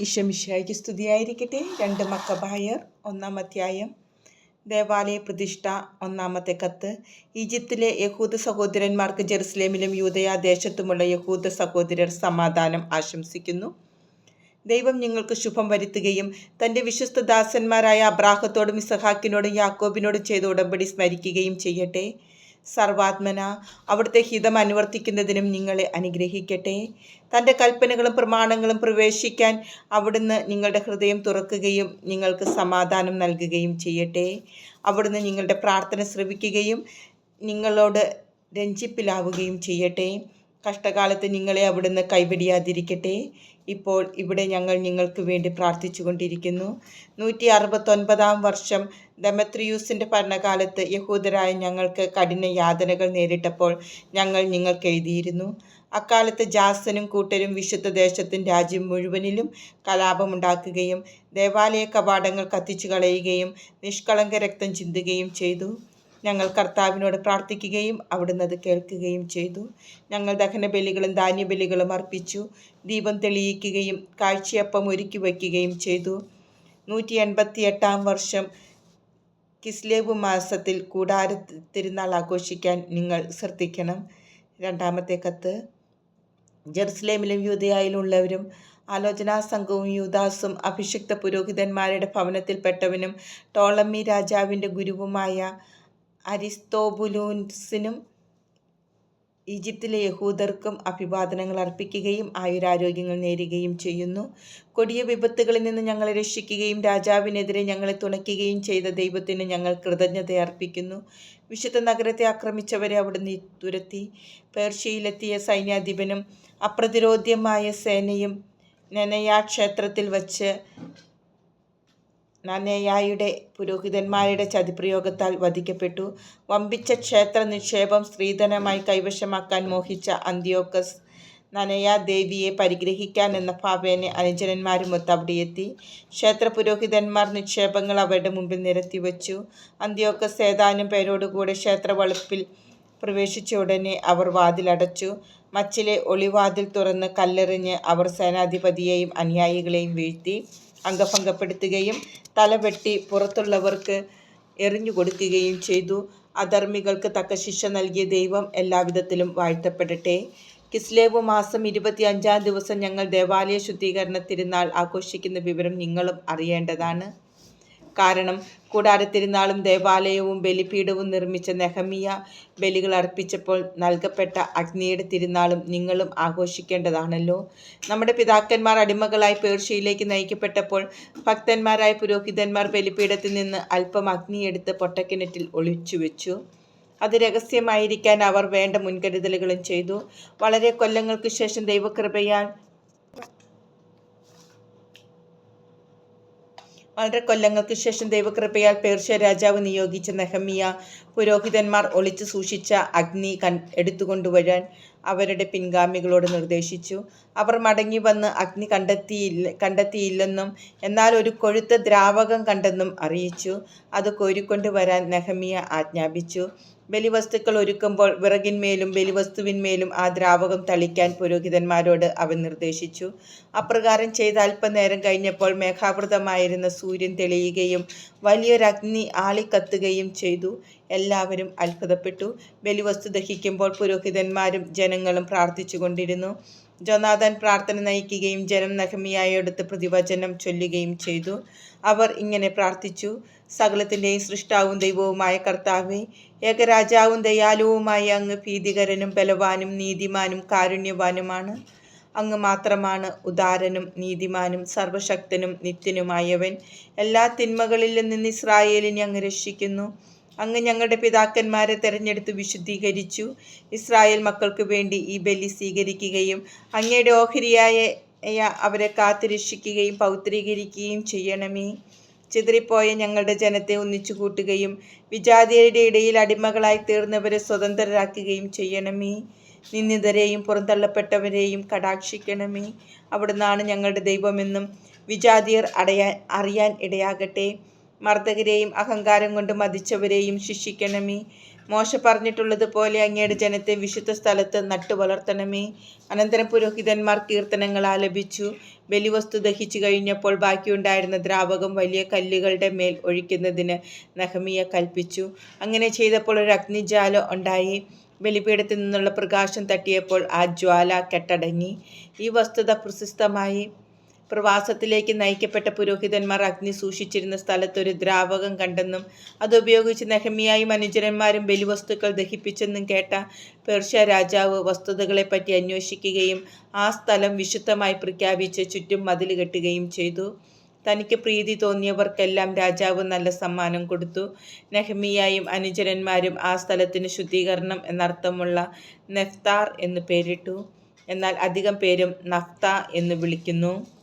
ഇഷമിഷായിക്ക് സ്തുതിയായിരിക്കട്ടെ. രണ്ട് മക്കബായർ ഒന്നാം അധ്യായം ദേവാലയ പ്രതിഷ്ഠ ഒന്നാമത്തെ കത്ത്. ഈജിപ്തിലെ യഹൂദ സഹോദരന്മാർക്ക് ജെറുസലേമിലും യൂതയ ദേശത്തുമുള്ള യഹൂദ സഹോദരർ സമാധാനം ആശംസിക്കുന്നു. ദൈവം നിങ്ങൾക്ക് ശുഭം വരുത്തുകയും തന്റെ വിശ്വസ്ത ദാസന്മാരായ അബ്രാഹത്തോടും ഇസഹാക്കിനോടും യാക്കോബിനോടും ചെയ്ത ഉടമ്പടി സ്മരിക്കുകയും ചെയ്യട്ടെ. സർവാത്മന അവിടുത്തെ ഹിതം അനുവർത്തിക്കുന്നതിനും നിങ്ങളെ അനുഗ്രഹിക്കട്ടെ. തന്റെ കൽപ്പനകളും പ്രമാണങ്ങളും പ്രവേശിക്കാൻ അവിടുന്ന് നിങ്ങളുടെ ഹൃദയം തുറക്കുകയും നിങ്ങൾക്ക് സമാധാനം നൽകുകയും ചെയ്യട്ടെ. അവിടുന്ന് നിങ്ങളുടെ പ്രാർത്ഥന ശ്രവിക്കുകയും നിങ്ങളോട് രഞ്ജിപ്പിലാവുകയും ചെയ്യട്ടെ. കഷ്ടകാലത്ത് നിങ്ങളെ അവിടുന്ന് കൈവിടിയാതിരിക്കട്ടെ. ഇപ്പോൾ ഇവിടെ ഞങ്ങൾ നിങ്ങൾക്ക് വേണ്ടി പ്രാർത്ഥിച്ചു കൊണ്ടിരിക്കുന്നു നൂറ്റി അറുപത്തൊൻപതാം വർഷം ദമത്രിയൂസിന്റെ ഭരണകാലത്ത് യഹൂദരായ ഞങ്ങൾക്ക് കഠിന യാതനകൾ നേരിട്ടപ്പോൾ ഞങ്ങൾ നിങ്ങൾക്ക് എഴുതിയിരുന്നു. അക്കാലത്ത് ജാസനും കൂട്ടരും വിശുദ്ധ ദേശത്തും രാജ്യം മുഴുവനിലും കലാപമുണ്ടാക്കുകയും ദേവാലയ കവാടങ്ങൾ കത്തിച്ചു കളയുകയും നിഷ്കളങ്ക രക്തം ചിന്തുകയും ചെയ്തു. ഞങ്ങൾ കർത്താവിനോട് പ്രാർത്ഥിക്കുകയും അവിടുന്ന് അത് കേൾക്കുകയും ചെയ്തു. ഞങ്ങൾ ദഹനബലികളും ധാന്യബലികളും അർപ്പിച്ചു. ദീപം തെളിയിക്കുകയും കാഴ്ചയപ്പം ഒരുക്കി വയ്ക്കുകയും ചെയ്തു. നൂറ്റി എൺപത്തി എട്ടാം വർഷം കിസ്ലേബ് മാസത്തിൽ കൂടാര തിരുനാൾ ആഘോഷിക്കാൻ നിങ്ങൾ ശ്രദ്ധിക്കണം. രണ്ടാമത്തെ കത്ത്. ജെറുസലേമിലും യൂതയായിലുള്ളവരും ആലോചനാ സംഘവും യൂദാസും അഭിഷിക്ത പുരോഹിതന്മാരുടെ ഭവനത്തിൽപ്പെട്ടവനും ടോളമി രാജാവിന്റെ ഗുരുവുമായ അരിസ്തോബുലൂൻസിനും ഈജിപ്തിലെ യഹൂദർക്കും അഭിവാദനങ്ങൾ അർപ്പിക്കുകയും ആയുരാരോഗ്യങ്ങൾ നേരുകയും ചെയ്യുന്നു. കൊടിയ വിപത്തുകളിൽ നിന്ന് ഞങ്ങളെ രക്ഷിക്കുകയും രാജാവിനെതിരെ ഞങ്ങളെ തുണയ്ക്കുകയും ചെയ്ത ദൈവത്തിന് ഞങ്ങൾ കൃതജ്ഞത അർപ്പിക്കുന്നു. വിശുദ്ധ നഗരത്തെ ആക്രമിച്ചവരെ അവിടുന്ന് തുരത്തി പേർഷ്യയിലെത്തിയ സൈന്യാധിപനും അപ്രതിരോധ്യമായ സേനയും നെനയാ ക്ഷേത്രത്തിൽ വച്ച് നനയായുടെ പുരോഹിതന്മാരുടെ ചതിപ്രയോഗത്താൽ വധിക്കപ്പെട്ടു. വമ്പിച്ച ക്ഷേത്ര നിക്ഷേപം സ്ത്രീധനമായി കൈവശമാക്കാൻ മോഹിച്ച അന്ത്യോക്കസ് നനയ ദേവിയെ പരിഗ്രഹിക്കാൻ എന്ന ഭാവേനെ അനുജനന്മാരുമൊത്ത് അവിടെയെത്തി ക്ഷേത്ര പുരോഹിതന്മാർ നിക്ഷേപങ്ങൾ അവരുടെ മുമ്പിൽ നിരത്തി വച്ചു. അന്ത്യോക്കസ് ഏതാനും പേരോടുകൂടെ ക്ഷേത്ര വളപ്പിൽ പ്രവേശിച്ച ഉടനെ അവർ വാതിലടച്ചു. മച്ചിലെ ഒളിവാതിൽ തുറന്ന് കല്ലെറിഞ്ഞ് അവർ സേനാധിപതിയെയും അനുയായികളെയും വീഴ്ത്തി. അംഗഭംഗപ്പെടുത്തുകയും തലവെട്ടി പുറത്തുള്ളവർക്ക് എറിഞ്ഞു കൊടുക്കുകയും ചെയ്തു. അധർമ്മികൾക്ക് തക്ക ശിക്ഷ നൽകിയ ദൈവം എല്ലാവിധത്തിലും വാഴ്ത്തപ്പെടട്ടെ. കിസ്ലേവ് മാസം ഇരുപത്തി അഞ്ചാം ദിവസം ഞങ്ങൾ ദേവാലയ ശുദ്ധീകരണ തിരുനാൾ ആഘോഷിക്കുന്ന വിവരം നിങ്ങളും അറിയേണ്ടതാണ്. കാരണം കൂടാരത്തിരുന്നാളും ദേവാലയവും ബലിപീഠവും നിർമ്മിച്ച നെഹമിയ ബലികൾ അർപ്പിച്ചപ്പോൾ നൽകപ്പെട്ട അഗ്നിയുടെ തിരുനാളും നിങ്ങളും ആഘോഷിക്കേണ്ടതാണല്ലോ. നമ്മുടെ പിതാക്കന്മാർ അടിമകളായി പേർഷ്യയിലേക്ക് നയിക്കപ്പെട്ടപ്പോൾ ഭക്തന്മാരായ പുരോഹിതന്മാർ ബലിപീഠത്തിൽ നിന്ന് അല്പം അഗ്നിയെടുത്ത് പൊട്ടക്കിണറ്റിൽ ഒളിച്ചു വെച്ചു അത് രഹസ്യമായിരിക്കാൻ അവർ വേണ്ട മുൻകരുതലുകളും ചെയ്തു. വളരെ കൊല്ലങ്ങൾക്ക് ശേഷം ദൈവകൃപയാൽ വളരെ കൊല്ലങ്ങൾക്ക് ശേഷം ദൈവകൃപയാൽ പേർഷ്യ രാജാവ് നിയോഗിച്ച നെഹമിയ പുരോഹിതന്മാർ ഒളിച്ചു സൂക്ഷിച്ച അഗ്നി കൺ എടുത്തുകൊണ്ടുവരാൻ അവരുടെ പിൻഗാമികളോട് നിർദ്ദേശിച്ചു. അവർ മടങ്ങി വന്ന് അഗ്നി കണ്ടെത്തിയില്ല കണ്ടെത്തിയില്ലെന്നും എന്നാൽ ഒരു കൊഴുത്ത ദ്രാവകം കണ്ടെന്നും അറിയിച്ചു. അത് കോരിക്കൊണ്ടുവരാൻ നെഹമിയ ആജ്ഞാപിച്ചു. ബലിവസ്തുക്കൾ ഒരുക്കുമ്പോൾ വിറകിന്മേലും ബലിവസ്തുവിന്മേലും ആ ദ്രാവകം തളിക്കാൻ പുരോഹിതന്മാരോട് അവൻ നിർദ്ദേശിച്ചു. അപ്രകാരം ചെയ്ത അല്പനേരം കഴിഞ്ഞപ്പോൾ മേഘാവൃതമായിരുന്ന സൂര്യൻ തെളിയുകയും വലിയൊരഗ്നി ആളിക്കത്തുകയും ചെയ്തു. എല്ലാവരും അത്ഭുതപ്പെട്ടു. ബലിവസ്തു ദഹിക്കുമ്പോൾ പുരോഹിതന്മാരും ജനങ്ങളും പ്രാർത്ഥിച്ചു കൊണ്ടിരുന്നു ജോനാഥൻ പ്രാർത്ഥന നയിക്കുകയും ജനം നഹമിയായോടത്ത് പ്രതിവചനം ചൊല്ലുകയും ചെയ്തു. അവർ ഇങ്ങനെ പ്രാർത്ഥിച്ചു. സകലത്തിന്റെയും സൃഷ്ടാവും ദൈവവുമായ കർത്താവെ ഏകരാജാവും ദയാലുവുമായ അങ്ങ് ഭീതികരനും ബലവാനും നീതിമാനും കാരുണ്യവാനുമാണ്. അങ്ങ് മാത്രമാണ് ഉദാരനും നീതിമാനും സർവശക്തനും നിത്യനുമായവൻ. എല്ലാ തിന്മകളിൽ നിന്ന് ഇസ്രായേലിനെ അങ്ങ് രക്ഷിക്കുന്നു. അങ്ങ് ഞങ്ങളുടെ പിതാക്കന്മാരെ തെരഞ്ഞെടുത്ത് വിശുദ്ധീകരിച്ചു. ഇസ്രായേൽ മക്കൾക്ക് വേണ്ടി ഈ ബലി സ്വീകരിക്കുകയും അങ്ങയുടെ ഓഹരിയായ അവരെ കാത്തുരക്ഷിക്കുകയും പൗത്രീകരിക്കുകയും ചെയ്യണമേ. ചിതറിപ്പോയ ഞങ്ങളുടെ ജനത്തെ ഒന്നിച്ചു കൂട്ടുകയും വിജാതിയരുടെ ഇടയിൽ അടിമകളായി തീർന്നവരെ സ്വതന്ത്രരാക്കുകയും ചെയ്യണമേ. നിന്ദിതരെയും പുറന്തള്ളപ്പെട്ടവരെയും കടാക്ഷിക്കണമേ. അവിടുന്നാണ് ഞങ്ങളുടെ ദൈവമെന്നും വിജാതിയർ അടയാൻ അറിയാൻ ഇടയാകട്ടെ. മർദ്ദകരെയും അഹങ്കാരം കൊണ്ട് മതിച്ചവരെയും ശിക്ഷിക്കണമേ. മോശ പറഞ്ഞിട്ടുള്ളതുപോലെ അങ്ങയുടെ ജനത്തെ വിശുദ്ധ സ്ഥലത്ത് നട്ടുവളർത്തണമേ. അനന്തരം പുരോഹിതന്മാർ കീർത്തനങ്ങൾ ആലപിച്ചു. ബലിവസ്തു ദഹിച്ചു കഴിഞ്ഞപ്പോൾ ബാക്കിയുണ്ടായിരുന്ന ദ്രാവകം വലിയ കല്ലുകളുടെ മേൽ ഒഴിക്കുന്നതിന് നഹമിയ കൽപ്പിച്ചു. അങ്ങനെ ചെയ്തപ്പോൾ ഒരു അഗ്നിജാലം ഉണ്ടായി. ബലിപീഠത്തിൽ നിന്നുള്ള പ്രകാശം തട്ടിയപ്പോൾ ആ ജ്വാല കെട്ടടങ്ങി. ഈ വസ്തുത പ്രസിദ്ധമായി പ്രവാസത്തിലേക്ക് നയിക്കപ്പെട്ട പുരോഹിതന്മാർ അഗ്നി സൂക്ഷിച്ചിരുന്ന സ്ഥലത്ത് ഒരു ദ്രാവകം കണ്ടെന്നും അതുപയോഗിച്ച് നെഹമിയായും അനുചരന്മാരും ബലിവസ്തുക്കൾ ദഹിപ്പിച്ചെന്നും കേട്ട പേർഷ്യ രാജാവ് വസ്തുതകളെപ്പറ്റി അന്വേഷിക്കുകയും ആ സ്ഥലം വിശുദ്ധമായി പ്രഖ്യാപിച്ച് ചുറ്റും മതിൽ കെട്ടുകയും ചെയ്തു. തനിക്ക് പ്രീതി തോന്നിയവർക്കെല്ലാം രാജാവ് നല്ല സമ്മാനം കൊടുത്തു. നെഹമിയായും അനുചരന്മാരും ആ സ്ഥലത്തിന് ശുദ്ധീകരണം എന്നർത്ഥമുള്ള നെഫ്താർ എന്ന് പേരിട്ടു. എന്നാൽ അധികം പേരും നഫ്ത എന്ന് വിളിക്കുന്നു.